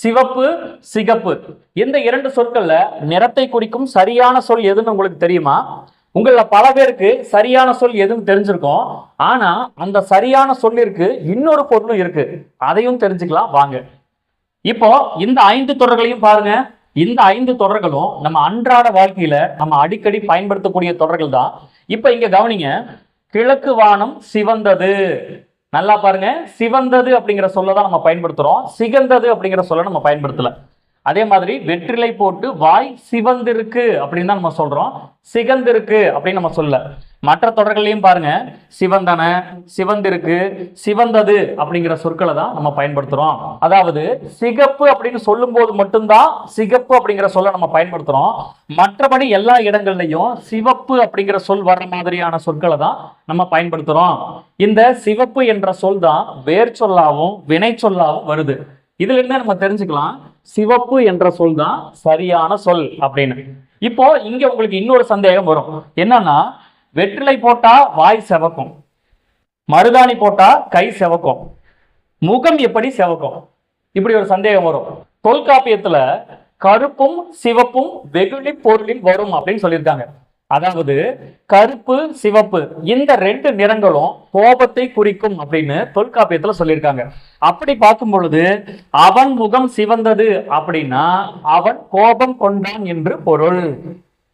சிவப்பு சிகப்பு. இந்த இரண்டு சொற்கள்ல நிறத்தை குறிக்கும் சரியான சொல் எதுன்னு உங்களுக்கு தெரியுமா? உங்கள பல பேருக்கு சரியான சொல் எதுன்னு தெரிஞ்சிருக்கும். ஆனா அந்த சரியான சொல்லிற்கு இன்னொரு பொருளும் இருக்கு. அதையும் தெரிஞ்சுக்கலாம். வாங்க. இப்போ இந்த ஐந்து தொடர்களையும் பாருங்க. இந்த ஐந்து தொடர்களும் நம்ம அன்றாட வாழ்க்கையில நம்ம அடிக்கடி பயன்படுத்தக்கூடிய தொடர்கள் தான் இப்போ இங்க கவனிங்க. கிழக்கு வானம் சிவந்தது. நல்லா பாருங்க சிவந்தது அப்படிங்கிற சொல்ல தான் நம்ம பயன்படுத்துறோம். சிகந்தது அப்படிங்கிற சொல்ல நம்ம பயன்படுத்தல. அதே மாதிரி வெற்றிலை போட்டு வாய் சிவந்திருக்கு அப்படின்னு தான் நம்ம சொல்றோம். சிகந்திருக்கு அப்படின்னு நம்ம சொல்ல மற்ற தொடர்களையும் பாருங்க. சிவந்தன சிவந்திருக்கு சிவந்தது அப்படிங்கிற சொற்களை தான் நம்ம பயன்படுத்துறோம். அதாவது சிகப்பு அப்படின்னு சொல்லும் போது மட்டும்தான் சிகப்பு அப்படிங்கிற சொல்ல நம்ம பயன்படுத்துறோம். மற்றபடி எல்லா இடங்கள்லையும் சிவப்பு அப்படிங்கிற சொல் வர்ற மாதிரியான சொற்களை தான் நம்ம பயன்படுத்துறோம். இந்த சிவப்பு என்ற சொல் தான் வேர் சொல்லாவும் வினை சொல்லாவும் வருது. இதுல இருந்து நம்ம தெரிஞ்சுக்கலாம். சிவப்பு என்ற சொல் தான் சரியான சொல் அப்படின்னு. இப்போ இங்க உங்களுக்கு இன்னொரு சந்தேகம் வரும். என்னன்னா வெற்றிலை போட்டா வாய் செவக்கும். மருதாணி போட்டா கை செவக்கும். முகம் எப்படி செவக்கும்? இப்படி ஒரு சந்தேகம் வரும். தொல்காப்பியத்துல கருப்பும் சிவப்பும் வெகுளி பொருளில் வரும் அப்படின்னு சொல்லியிருக்காங்க. அதாவது கருப்பு சிவப்பு இந்த ரெண்டு நிறங்களும் கோபத்தை குறிக்கும் அப்படின்னு தொல்காப்பியத்துல சொல்லியிருக்காங்க. அப்படி பார்க்கும் பொழுது அவன் முகம் சிவந்தது அப்படின்னா அவன் கோபம் கொண்டான் என்று பொருள்.